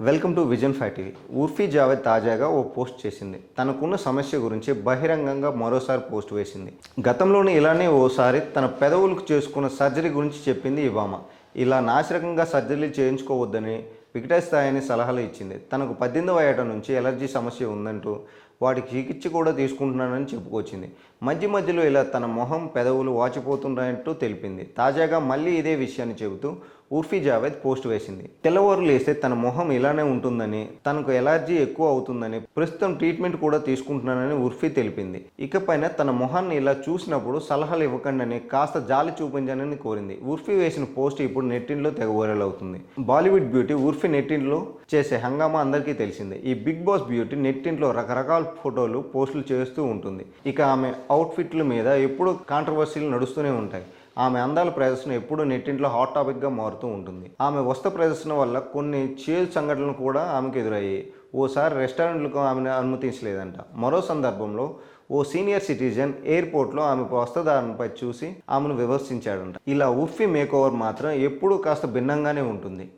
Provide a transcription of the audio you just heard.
Welcome to Vision five TV. Urfi Javed తాజాగా ఓ post చేసింది. తనకున్న సమస్య గురించి బహిరంగంగా మరోసారి పోస్ట్ వేసింది. గతంలోనే ఇలానే ఓసారి తన పెదవులకు చేసుకున్న సర్జరీ గురించి చెప్పింది ఇవామ. ఇలా నాశరకంగా సర్జరీలు చేయించుకోవద్దని వికటస్థాయిని సలహాలు ఇచ్చింది. తనకు పద్దెనిమిదవ ఏట నుంచి ఎలర్జీ సమస్య ఉందంటూ వాటికి చికిత్స కూడా తీసుకుంటున్నానని చెప్పుకొచ్చింది. మధ్య మధ్యలో ఇలా తన మొహం పెదవులు వాచిపోతున్నాయంటూ తెలిపింది. తాజాగా మళ్ళీ ఇదే విషయాన్ని చెబుతూ ఉర్ఫీ జావేద్ పోస్ట్ వేసింది. తెల్లవారు లేస్తే తన మొహం ఇలానే ఉంటుందని తనకు ఎలర్జీ ఎక్కువ అవుతుందని ప్రస్తుతం ట్రీట్మెంట్ కూడా తీసుకుంటున్నానని ఉర్ఫీ తెలిపింది. ఇకపైన తన మొహాన్ని ఇలా చూసినప్పుడు సలహాలు ఇవ్వకండి కాస్త జాలి చూపించానని కోరింది. ఉర్ఫీ వేసిన పోస్ట్ ఇప్పుడు నెట్టింట్లో తెగ వైరల్ అవుతుంది. బాలీవుడ్ బ్యూటీ ఉర్ఫీ నెట్టింట్లో చేసే హంగామా అందరికీ తెలిసిందే. ఈ బిగ్ బాస్ బ్యూటీ నెట్టింట్లో రకరకాల ఫోటోలు పోస్టులు చేస్తూ ఉంటుంది. ఇక ఆమె అవుట్ఫిట్ల మీద ఎప్పుడూ కాంట్రవర్సీలు నడుస్తూనే ఉంటాయి. ఆమె అందాల ప్రదర్శన ఎప్పుడూ నెట్టింట్లో హాట్ టాపిక్గా మారుతూ ఉంటుంది. ఆమె వస్త్ర ప్రదర్శన వల్ల కొన్ని చేదు సంఘటనలు కూడా ఆమెకు ఎదురయ్యాయి. ఓసారి రెస్టారెంట్లకు ఆమెను అనుమతించలేదంట. మరో సందర్భంలో ఓ సీనియర్ సిటిజన్ ఎయిర్పోర్ట్లో ఆమె వస్త్రధారణపై చూసి ఆమెను విమర్శించాడంట. ఇలా ఉఫ్ఫి మేకోవర్ మాత్రం ఎప్పుడూ కాస్త భిన్నంగానే ఉంటుంది.